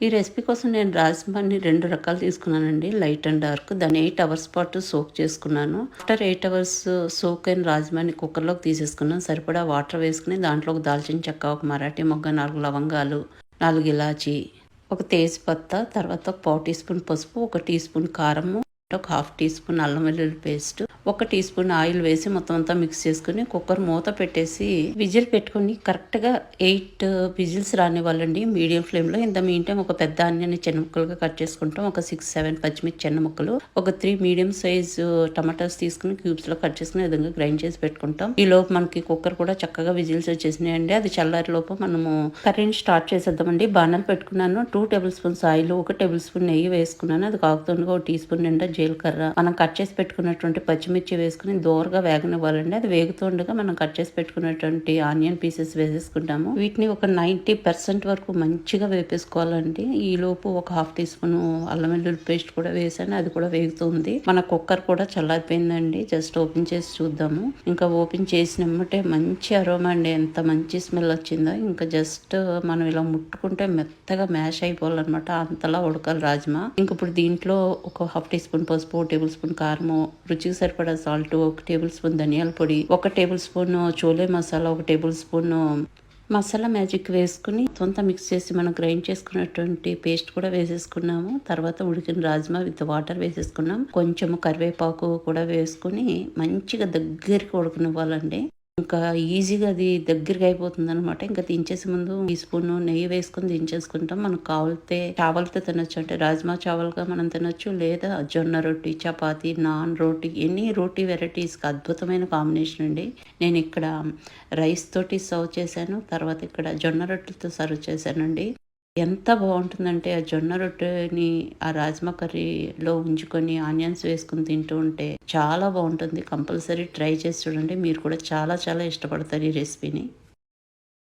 ఈ రెసిపీ కోసం నేను రాజ్మాని రెండు రకాలు తీసుకున్నానండి. Light and dark. దాన్ని ఎయిట్ అవర్స్ పాటు సోక్ చేసుకున్నాను. ఆఫ్టర్ ఎయిట్ అవర్స్ సోక్ అయిన రాజ్మాని కుక్కర్లోకి తీసేసుకున్నాను. సరిపడా వాటర్ వేసుకుని దాంట్లో ఒక దాల్చిన చెక్క ఒక మరాఠీ మొగ్గ నాలుగు లవంగాలు నాలుగు ఇలాచి ఒక తేజ్పత్తా తర్వాత ఒక పావు టీ స్పూన్ పసుపు ఒక టీ స్పూన్ కారము ఒక హాఫ్ టీ స్పూన్ అల్లం వెల్లుల్లి పేస్ట్ ఒక టీ స్పూన్ ఆయిల్ వేసి మొత్తం అంతా మిక్స్ చేసుకుని కుక్కర్ మూత పెట్టేసి విజిల్ పెట్టుకుని కరెక్ట్గా ఎయిట్ విజిల్స్ రానివ్వాలండి. మీడియం ఫ్లేమ్లో ఇంత మీన్ టైం ఒక పెద్ద ఆనియన్ చిన్న ముక్కలుగా కట్ చేసుకుంటాం. ఒక సిక్స్ సెవెన్ పచ్చిమిర్చి చిన్న ముక్కలు. ఒక త్రీ మీడియం సైజ్ టమాటాస్ తీసుకుని క్యూబ్స్లో కట్ చేసుకుని విధంగా గ్రైండ్ చేసి పెట్టుకుంటాం. ఈ లోపు మనకి కుక్కర్ కూడా చక్కగా విజిల్స్ వచ్చేసినాయండి. అది చల్లారి లోపు మనము కర్రీని స్టార్ట్ చేసేద్దామండి. బాణాలు పెట్టుకున్నాను. టూ టేబుల్ స్పూన్స్ ఆయిల్ ఒక టేబుల్ స్పూన్ నెయ్యి వేసుకున్నాను. అది కాకుతుండగా ఒక టీ స్పూన్ నిండా జీలకర్ర. మనం కట్ చేసి పెట్టుకున్నటువంటి పచ్చిమిర్చి వేసుకుని దోరగా వేగనివ్వాలండి. అది వేగుతుండగా మనం కట్ చేసి పెట్టుకున్నటువంటి ఆనియన్ పీసెస్ వేసేసుకుంటాము. వీటిని ఒక నైంటీ పర్సెంట్ వరకు మంచిగా వేపేసుకోవాలండి. ఈ లోపు ఒక హాఫ్ టీ స్పూన్ అల్లం వెల్లుల్లి పేస్ట్ కూడా వేసాను. అది కూడా వేగుతుంది. మన కుక్కర్ కూడా చల్లారిపోయిందండి. జస్ట్ ఓపెన్ చేసి చూద్దాము. ఇంకా ఓపెన్ చేసినమ్మటే మంచి అరోమా అండి. ఎంత మంచి స్మెల్ వచ్చిందో. ఇంకా జస్ట్ మనం ఇలా ముట్టుకుంటే మెత్తగా మ్యాష్ అయిపోవాలన్నమాట. అంతలా ఉడకాలి రాజ్మా. ఇంక ఇప్పుడు దీంట్లో ఒక హాఫ్ టీ స్పూన్ పసుపు టేబుల్ స్పూన్ కారము రుచికి సరిపడ సాల్ట్ ఒక టేబుల్ స్పూన్ ధనియాల పొడి ఒక టేబుల్ స్పూన్ చోలే మసాలా ఒక టేబుల్ స్పూన్ మసాలా మ్యాజిక్ వేసుకుని సొంత మిక్స్ చేసి మనం గ్రైండ్ చేసుకున్నటువంటి పేస్ట్ కూడా వేసేసుకున్నాము. తర్వాత ఉడికిన రాజ్మా విత్ వాటర్ వేసేసుకున్నాం. కొంచెం కరివేపాకు కూడా వేసుకుని మంచిగా దగ్గరికి ఉడకనివ్వాలండి. ఇంకా ఈజీగా అది దగ్గరగా అయిపోతుంది అనమాట ఇంకా దించేసి ముందు టీ స్పూన్ నెయ్యి వేసుకుని దించేసుకుంటాం. మనకు కావాలితే చావల్తో తినొచ్చు. అంటే రాజ్మా చావల్గా మనం తినొచ్చు. లేదా జొన్న రొట్టి చపాతి నాన్ రోటీ ఎన్ని రోటీ వెరైటీస్కి అద్భుతమైన కాంబినేషన్ అండి. నేను ఇక్కడ రైస్ తోటి సర్వ్ చేశాను. తర్వాత ఇక్కడ జొన్న రొట్టెలతో సర్వ్ చేశానండి. ఎంత బాగుంటుందంటే ఆ జొన్న రొట్టెని ఆ రాజ్మా కర్రీలో ఉంచుకొని ఆనియన్స్ వేసుకుని తింటూ ఉంటే చాలా బాగుంటుంది. కంపల్సరీ ట్రై చేసి చూడండి. మీరు కూడా చాలా చాలా ఇష్టపడతారు ఈ రెసిపీని.